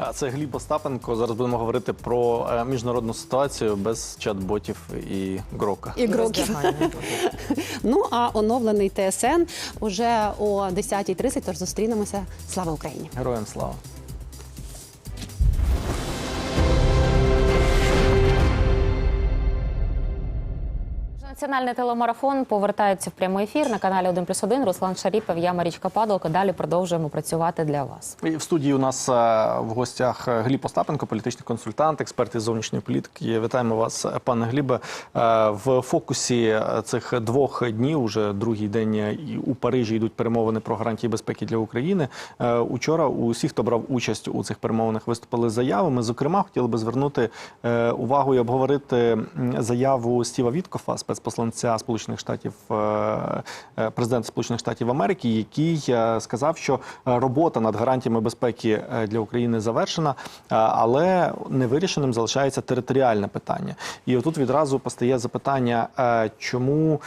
А це Гліб Остапенко. Зараз будемо говорити про е, міжнародну ситуацію без чат-ботів і грока. І гроків. Ну а оновлений ТСН уже о 10.30, Тож зустрінемося. Слава Україні! Героям слава. Національний телемарафон повертається в прямий ефір на каналі 1 плюс 1. Руслан Шаріпов, я Марічка Падалко. Далі продовжуємо працювати для вас. В студії у нас е, в гостях е, Гліб Остапенко, політичний консультант, експерт із зовнішньої політики. Вітаємо вас, е, пане Глібе. Е, В фокусі е, цих двох днів, уже другий день е, у Парижі йдуть перемовини про гарантії безпеки для України. Е, Учора усі, хто брав участь у цих перемовинах, виступили з заявами. Зокрема, хотіли би звернути е, увагу і обговорити заяву Стіва Віткофа, спецпосланця Сполучених Штатів, е, е, президента Сполучених Штатів Америки, який е, сказав, що робота над гарантіями безпеки для України завершена, але невирішеним залишається територіальне питання. І отут відразу постає запитання, чому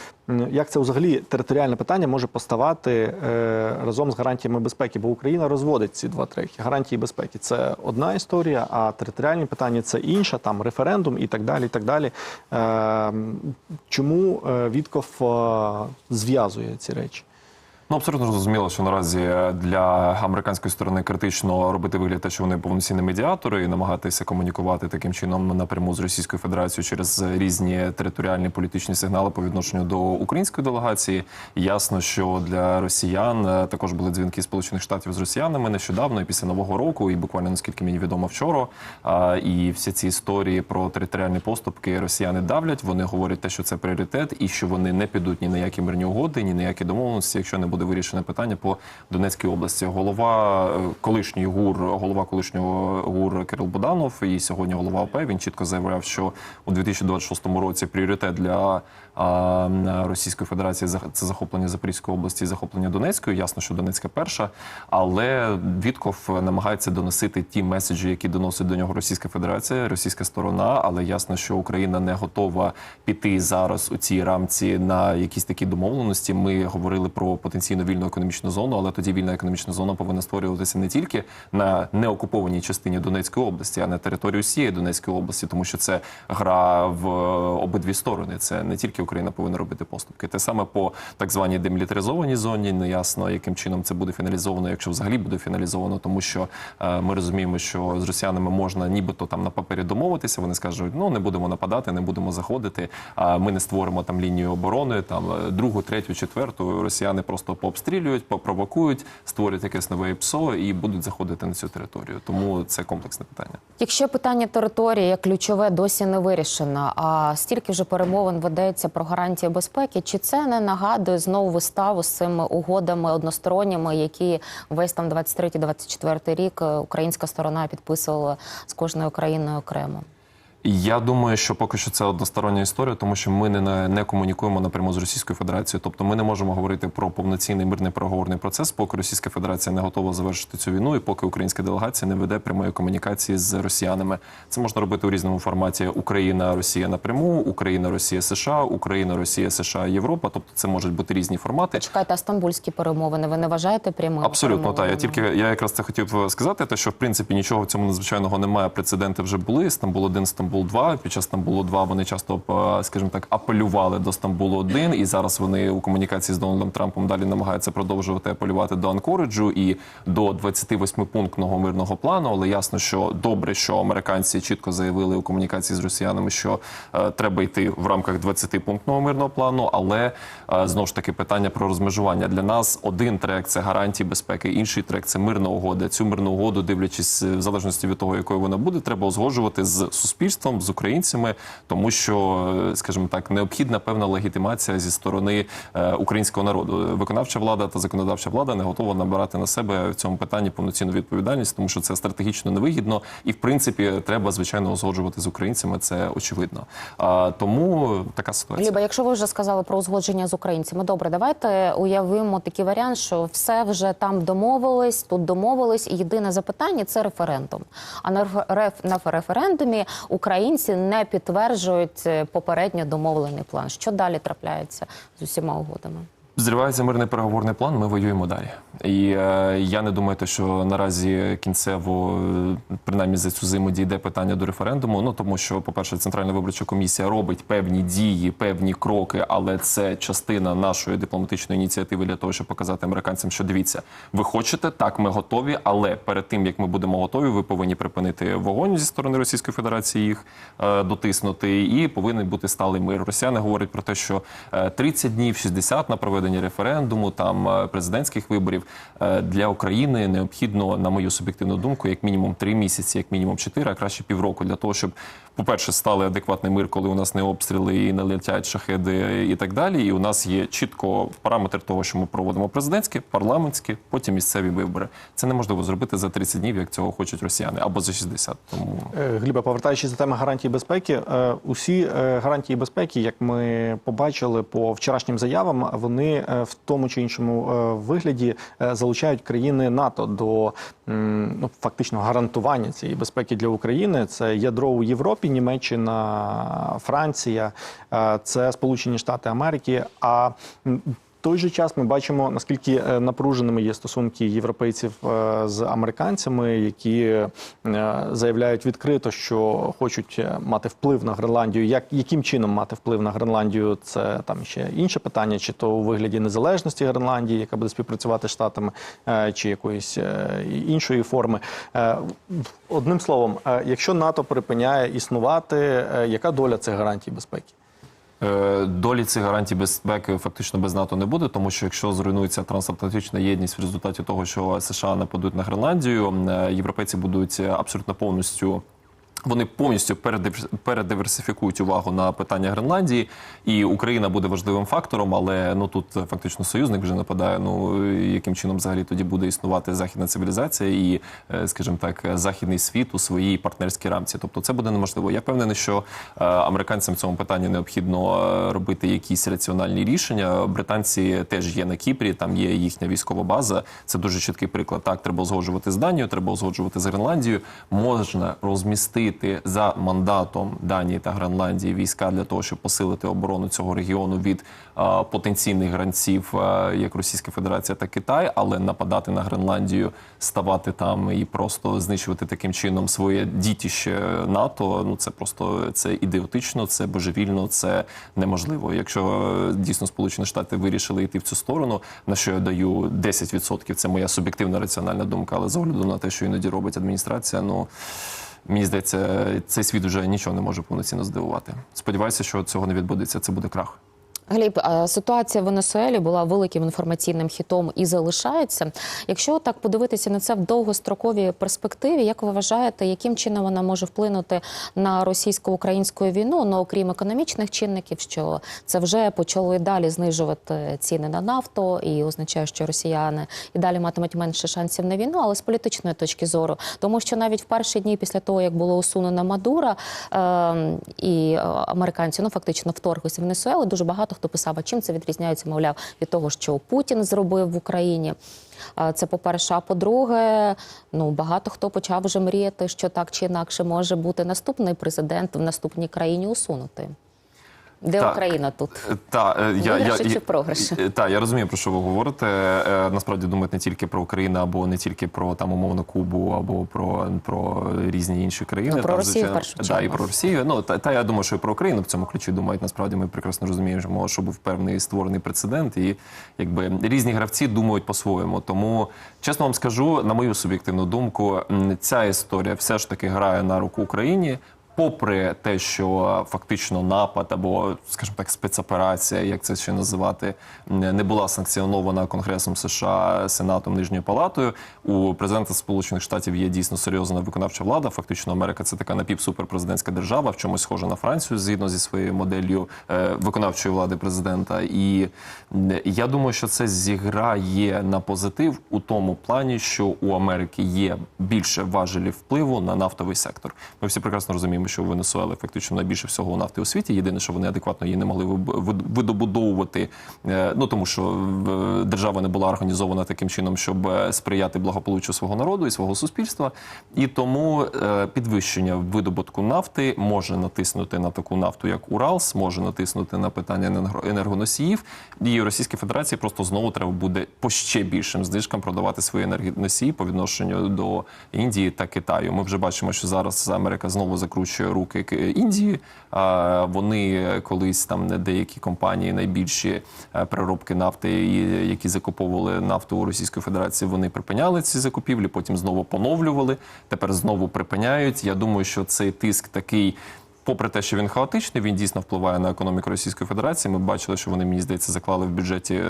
як це взагалі територіальне питання може поставати разом з гарантіями безпеки? Бо Україна розводить ці два треки. Гарантії безпеки це одна історія, а територіальні питання це інша, там референдум і так далі. І так далі. Е, чому е, Вітков е, зв'язує ці речі? Ну, абсолютно зрозуміло, що наразі для американської сторони критично робити вигляд, те, що вони повноцінні медіатори, і намагатися комунікувати таким чином напряму з Російською Федерацією через різні територіальні політичні сигнали по відношенню до української делегації. Ясно, що для росіян е, також були дзвінки Сполучених Штатів з росіянами нещодавно, і після нового року, і буквально наскільки мені відомо вчора. І всі ці історії про територіальні поступки росіяни давлять. Вони говорять те, що це пріоритет, і що вони не підуть ні на які мирні угоди, ні на які домовленості, якщо не буде вирішене питання по Донецькій області. Голова е, колишній гур, голова колишнього гур Кирил Буданов і сьогодні голова ОП. Він чітко заявляв, що у 2026 році пріоритет для Російської Федерації це захоплення Запорізької області, і захоплення Донецької. Ясно, що Донецька перша, але Вітков намагається доносити ті меседжі, які доносить до нього Російська Федерація, російська сторона. Але ясно, що Україна не готова піти зараз у цій рамці на якісь такі домовленості. Ми говорили про потенційно вільну економічну зону, але тоді вільна економічна зона повинна створюватися не тільки на неокупованій частині Донецької області, а на території усієї Донецької області, тому що це гра в обидві сторони. Це не тільки Україна повинна робити поступки. Те саме по так званій демілітаризованій зоні. Неясно, яким чином це буде фіналізовано, якщо взагалі буде фіналізовано, тому що е, ми розуміємо, що з росіянами можна нібито там на папері домовитися. Вони скажуть, ну не будемо нападати, не будемо заходити. А ми не створимо там лінію оборони, там е, другу, третю, четверту. Росіяни просто пообстрілюють, попровокують, створять якесь нове ПСО і будуть заходити на цю територію. Тому це комплексне питання. Якщо питання території як ключове досі не вирішено, а стільки вже перемовин ведеться про гарантії безпеки, чи це не нагадує знову виставу з цими угодами односторонніми, які весь там 23-24 рік е, українська сторона підписувала з кожною країною окремо? Я думаю, що поки що це одностороння історія, тому що ми не, на- не комунікуємо напряму з Російською Федерацією. Тобто ми не можемо говорити про повноцінний мирний переговорний процес, поки Російська Федерація не готова завершити цю війну, і поки українська делегація не веде прямої комунікації з росіянами. Це можна робити у різному форматі: Україна, Росія напряму, Україна, Росія, США, Україна, Росія, США, Європа. Тобто це можуть бути різні формати. Чекайте, а стамбульські перемовини. Ви не вважаєте прямими? Абсолютно так. Я тільки я якраз це хотів сказати, те, що в принципі нічого в цьому надзвичайного немає. Прецеденти вже були. Стамбул 1 Стамбул 2 Під час Стамбулу 2 вони часто, е, скажімо так, апелювали до Стамбулу 1 і зараз вони у комунікації з Дональдом Трампом далі намагаються продовжувати апелювати до Анкориджу і до 28-пунктного мирного плану. Але ясно, що добре, що американці чітко заявили у комунікації з росіянами, що е, треба йти в рамках 20-пунктного мирного плану. Але е, знову ж таки питання про розмежування для нас один трек це гарантії безпеки, інший трек це мирна угода. Цю мирну угоду, дивлячись е, в залежності від того, якою вона буде, треба узгоджувати з суспільством, з українцями, тому що, е, скажімо так, необхідна певна легітимація зі сторони е, українського народу. Виконавча влада та законодавча влада не готова набирати на себе в цьому питанні повноцінну відповідальність, тому що це стратегічно невигідно, і в принципі треба звичайно узгоджувати з українцями. Це очевидно. А тому така ситуація. Ліба, якщо ви вже сказали про узгодження з українцями, добре, давайте уявимо такий варіант, що все вже там домовились, тут домовились, і єдине запитання це референдум. А на реф- на референдумі українці не підтверджують е, попередньо домовлений план. Що далі трапляється з усіма угодами? Зривається мирний переговорний план, ми воюємо далі. І е, я не думаю, що наразі кінцево, е, принаймні за цю зиму дійде питання до референдуму. Ну тому що, по-перше, Центральна виборча комісія робить певні дії, певні кроки, але це частина нашої дипломатичної ініціативи для того, щоб показати американцям, що дивіться, ви хочете, так, ми готові, але перед тим як ми будемо готові, ви повинні припинити вогонь зі сторони Російської Федерації, їх е, дотиснути, і повинен бути сталий мир. Росіяни говорять про те, що е, 30 днів, 60 на проведення референдуму, там е, президентських виборів е, для України необхідно, на мою суб'єктивну думку, як мінімум 3 місяці, як мінімум 4, а краще півроку для того, щоб, по-перше, стали адекватний мир, коли у нас не обстріли і не летять шахеди і так далі. І у нас є чітко параметр того, що ми проводимо президентські, парламентські, потім місцеві вибори. Це неможливо зробити за 30 днів, як цього хочуть росіяни, або за 60. Тому Е, Глібе, повертаючись до теми гарантій безпеки, усі гарантії безпеки, як ми побачили по вчорашнім заявам, вони е, в тому чи іншому е, вигляді е, залучають країни НАТО до ну, фактично гарантування цієї безпеки для України. Це ядро у Європі, Німеччина, Франція, це Сполучені Штати Америки. А той же час ми бачимо наскільки е, напруженими є стосунки європейців е, з американцями, які е, заявляють відкрито, що хочуть мати вплив на Гренландію. Як яким чином мати вплив на Гренландію? Це там ще інше питання, чи то у вигляді незалежності Гренландії, яка буде співпрацювати з штатами, чи якоїсь іншої форми. Одним словом, якщо НАТО припиняє існувати, яка доля цих гарантій безпеки? Е, Долі цих гарантій безпеки фактично без НАТО не буде, тому що якщо зруйнується трансатлантична єдність в результаті того, що США нападуть на Гренландію, е, європейці будуть абсолютно повністю. Вони повністю передивер- передиверсифікують увагу на питання Гренландії, і Україна буде важливим фактором, але ну тут фактично союзник вже нападає. Ну яким чином взагалі тоді буде існувати західна цивілізація і, е, скажімо так, західний світ у своїй партнерській рамці. Тобто це буде неможливо. Я впевнений, що е, американцям в цьому питанні необхідно е, робити якісь раціональні рішення. Британці теж є на Кіпрі, там є їхня військова база. Це дуже чіткий приклад. Так, треба узгоджувати з Данією, треба узгоджувати з Гренландією. Можна розмістити за мандатом Данії та Гренландії війська для того, щоб посилити оборону цього регіону від е, потенційних гранців, е, як Російська Федерація та Китай, але нападати на Гренландію, ставати там і просто знищувати таким чином своє дітище НАТО. Ну це просто це ідеотично, це божевільно, це неможливо. Якщо е, дійсно Сполучені Штати вирішили йти в цю сторону, на що я даю 10%, це моя суб'єктивна раціональна думка, але з огляду на те, що іноді робить адміністрація, ну. Мені здається, цей світ вже нічого не може повноцінно здивувати. Сподіваюся, що цього не відбудеться. Це буде крах. Гліб, ситуація в Венесуелі була великим інформаційним хітом і залишається. Якщо так подивитися на це в довгостроковій перспективі, як ви вважаєте, яким чином вона може вплинути на російсько-українську війну? Ну окрім економічних чинників, що це вже почали далі знижувати ціни на нафту, і означає, що росіяни і далі матимуть менше шансів на війну, але з політичної точки зору, тому що навіть в перші дні після того, як було усунено Мадура е, і американці ну фактично вторглися в Венесуелу, дуже багато хто писав, а чим це відрізняється, мовляв, від того, що Путін зробив в Україні. Це по-перше. А по-друге, ну багато хто почав вже мріяти, що так чи інакше може бути наступний президент в наступній країні усунути. Де Так. Україна тут? Та е, я, я, чи я, програші? е, та, я розумію, про що ви говорите. Е, Насправді думають не тільки про Україну, або не тільки про там умовно Кубу, або про, про різні інші країни. Ну, про Там, Росію, звичайно, в першу да, чергу. і про Росію. Ну та, та я думаю, що і про Україну в цьому ключі думають. Насправді ми прекрасно розуміємо, що був певний створений прецедент, і якби різні гравці думають по-своєму. Тому чесно вам скажу, на мою суб'єктивну думку, ця історія все ж таки грає на руку Україні. Попри те, що фактично напад або, скажімо так, спецоперація, як це ще називати, не була санкціонована Конгресом США, Сенатом, Нижньою палатою. У президента Сполучених Штатів є дійсно серйозна виконавча влада. Фактично, Америка це така напівсуперпрезидентська держава, в чомусь схожа на Францію, згідно зі своєю моделлю е, виконавчої влади президента. І я думаю, що це зіграє на позитив у тому плані, що у Америки є більше важелів впливу на нафтовий сектор. Ми всі прекрасно розуміємо. Розуміємо, що Венесуела фактично найбільше всього нафти у світі. Єдине, що вони адекватно її не могли видобудовувати, е, ну тому що держава не була організована таким чином, щоб е, сприяти благополуччю свого народу і свого суспільства. І тому е, підвищення видобутку нафти може натиснути на таку нафту, як Уралс, може натиснути на питання енерго- енергоносіїв. І Російській Федерації просто знову треба буде по ще більшим знижкам продавати свої енергоносії по відношенню до Індії та Китаю. Ми вже бачимо, що зараз Америка знову закручує руки к Індії. Вони колись там деякі компанії найбільші е, переробки нафти, які закуповували нафту у Російської Федерації, вони припиняли ці закупівлі, потім знову поновлювали. Тепер знову припиняють. Я думаю, що цей тиск такий. Попри те, що він хаотичний, він дійсно впливає на економіку Російської Федерації. Ми бачили, що вони, мені здається, заклали в бюджеті е,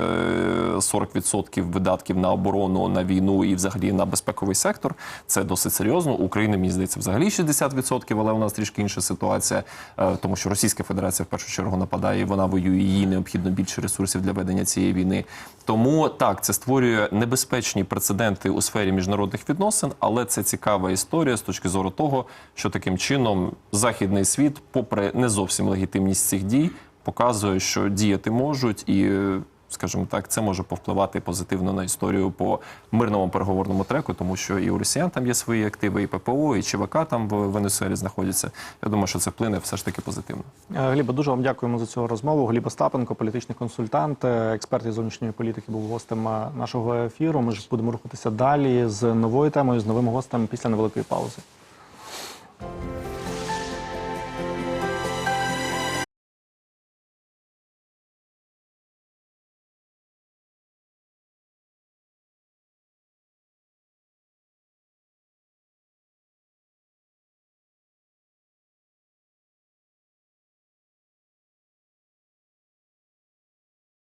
40% видатків на оборону, на війну і взагалі на безпековий сектор. Це досить серйозно. У України, мені здається, взагалі 60%, але у нас трішки інша ситуація, е, тому що Російська Федерація в першу чергу нападає, і вона воює. Їй необхідно більше ресурсів для ведення цієї війни. Тому так, це створює небезпечні прецеденти у сфері міжнародних відносин, але це цікава історія з точки зору того, що таким чином західний світ, попри не зовсім легітимність цих дій, показує, що діяти можуть і. е, Скажімо так, це може повпливати позитивно на історію по мирному переговорному треку, тому що і у росіян там є свої активи, і ППО, і ЧВК там в Венесуелі знаходяться. Я думаю, що це вплине все ж таки позитивно. Е, Гліба, дуже вам дякуємо за цю розмову. Гліб Остапенко, політичний консультант, е, експерт із зовнішньої політики, був гостем нашого ефіру. Ми ж будемо рухатися далі з новою темою, з новим гостем після невеликої паузи.